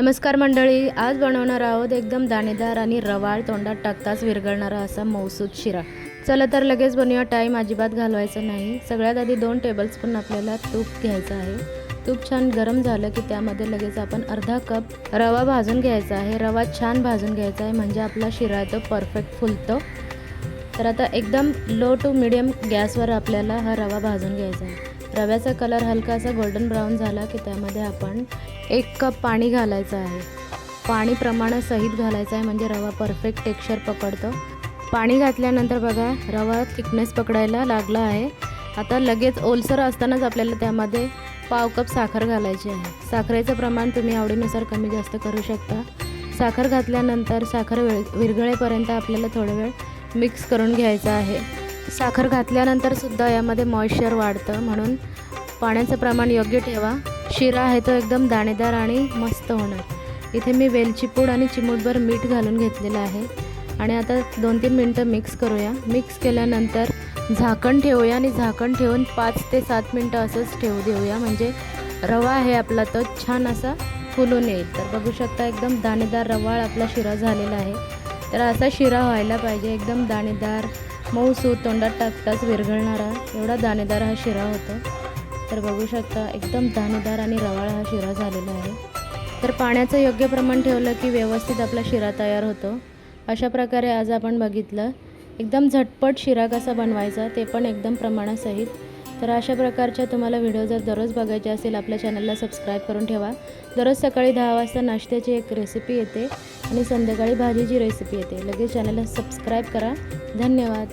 नमस्कार मंडळी आज बनवणार आहोत एकदम दाणेदार आणि रवाळ तोंडात टाकताच विरघळणारा असा मौसूद शिरा. चला तर लगेच बनवूया टाईम अजिबात घालवायचा नाही. सगळ्यात आधी दोन टेबलस्पून आपल्याला तूप घ्यायचं आहे. तूप छान गरम झालं की त्यामध्ये लगेच आपण अर्धा कप रवा भाजून घ्यायचा आहे. रवा छान भाजून घ्यायचा आहे. म्हणजे आपला शिरा तो परफेक्ट फुलतो. तर आता एकदम लो टू मिडियम गॅसवर आपल्याला हा रवा भाजून घ्यायचा आहे. रव्याचा कलर हलकासा गोल्डन ब्राऊन झाला की त्यामध्ये आपण एक कप पाणी घालायचं आहे. पाणी प्रमाणासहित घालायचं आहे म्हणजे रवा परफेक्ट टेक्स्चर पकडतो. पाणी घातल्यानंतर बघा रवा थिकनेस पकडायला लागला आहे. आता लगेच ओलसर असतानाच आपल्याला त्यामध्ये पाव कप साखर घालायची आहे. साखरेचं प्रमाण तुम्ही आवडीनुसार कमी जास्त करू शकता. साखर घातल्यानंतर साखर विरघळेपर्यंत आपल्याला थोडा वेळ मिक्स करून घ्यायचं आहे. साखर घातल्यानंतर सुद्धा यामध्ये मॉइश्चर वाढतं. म्हणून पाण्याचं प्रमाण योग्य ठेवा. शिरा आहे तो एकदम दाणेदार आणि मस्त होणार. इथे मी वेलची पूड आणि चिमूटभर मीठ घालून घेतलेलं आहे. आणि आता दोन तीन मिनटं मिक्स करूया. मिक्स केल्यानंतर झाकण ठेवूया आणि झाकण ठेवून पाच ते सात मिनटं असंच ठेवू देऊया. म्हणजे रवा आहे आपला तो छान असा फुलून येईल. तर बघू शकता एकदम दाणेदार रवाळ आपला शिरा झालेला आहे. तर असा शिरा व्हायला पाहिजे एकदम दाणेदार मऊ सूत तोंडात टाकताच विरघळणारा एवढा दाणेदार हा शिरा होतो. तर बघू शकता एकदम दाणेदार आणि रवाळ हा शिरा झालेला आहे. तर पाण्याचं योग्य प्रमाण ठेवलं की व्यवस्थित आपला शिरा तयार होतो. अशा प्रकारे आज आपण बघितलं एकदम झटपट शिरा कसा बनवायचा ते पण एकदम प्रमाणासहित. तर अशा प्रकारच्या तुम्हाला व्हिडिओ जर दररोज बघायचे असेल आपल्या चॅनलला सबस्क्राईब करून ठेवा. दररोज सकाळी दहा वाजता नाश्त्याची एक रेसिपी येते. आणि संध्याकाळी भाजीची रेसिपी येते. लगेच चॅनलला सबस्क्राईब करा. धन्यवाद.